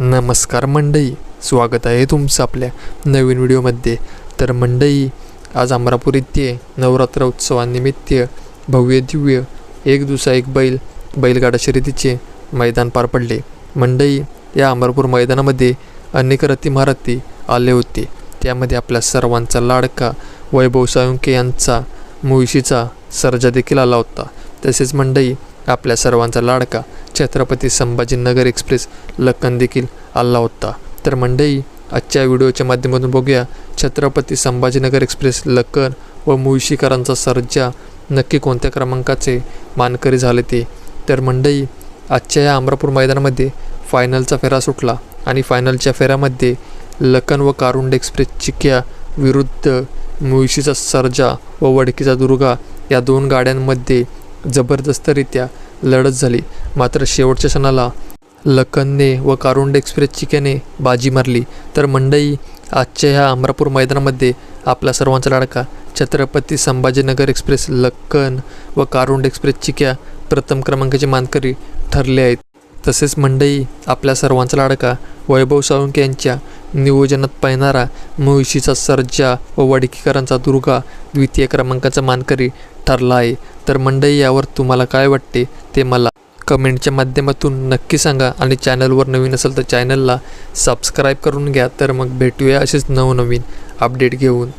नमस्कार मंडई. स्वागत आहे तुमचं आपल्या नवीन व्हिडिओमध्ये. तर मंडई आज अमरापूर येथे नवरात्र उत्सवानिमित्त भव्य दिव्य एक दिवसा एक बैल बैलगाडा शर्यतीचे मैदान पार पडले. मंडई या अमरापूर मैदानामध्ये अनेक रथीमहारथी आले होते. त्यामध्ये आपल्या सर्वांचा लाडका वैभव साळुंके यांचा मुळशीचा सर्जा देखील आला होता. तसेच मंडई आपल्या सर्वांचा लाडका छत्रपती संभाजीनगर एक्सप्रेस लक्कन देखील आला होता. तर मंडई आजच्या व्हिडिओच्या माध्यमातून बघूया छत्रपती संभाजीनगर एक्सप्रेस लक्कन व मुळशीकरांचा सर्जा नक्की कोणत्या क्रमांकाचे मानकरी झाले ते? तर मंडई आजच्या या अमरापूर मैदानामध्ये फायनलचा फेरा सुटला आणि फायनलच्या फेऱ्यामध्ये लखन व कारुंड एक्सप्रेस चिक्या विरुद्ध मुळशीचा सर्जा व वडकीचा दुर्गा या दोन गाड्यांमध्ये जबरदस्तरित्या लढत झाली. मात्र शेवटच्या क्षणाला लखनने व कारुंड एक्सप्रेस चिक्याने बाजी मारली. तर मंडई आजच्या ह्या अमरापूर मैदानामध्ये आपला सर्वांचा लाडका छत्रपती संभाजीनगर एक्सप्रेस लक्कन व कारुंड एक्सप्रेस चिक्या प्रथम क्रमांकाचे मानकरी ठरले आहेत. तसेच मंडई आपल्या सर्वांचा लाडका वैभव साळुंके यांच्या नियोजनात पाहणारा मुळशीचा सर्जा व वडकीकरांचा दुर्गा द्वितीय क्रमांकाचा मानकरी ठरला आहे. तर मंडई यावर तुम्हाला काय वाटते ते मला कमेंटच्या माध्यमातून नक्की सांगा आणि चॅनलवर नवीन असेल तर चॅनलला सबस्क्राईब करून घ्या. तर मग भेटूया असेच नवनवीन अपडेट घेऊन.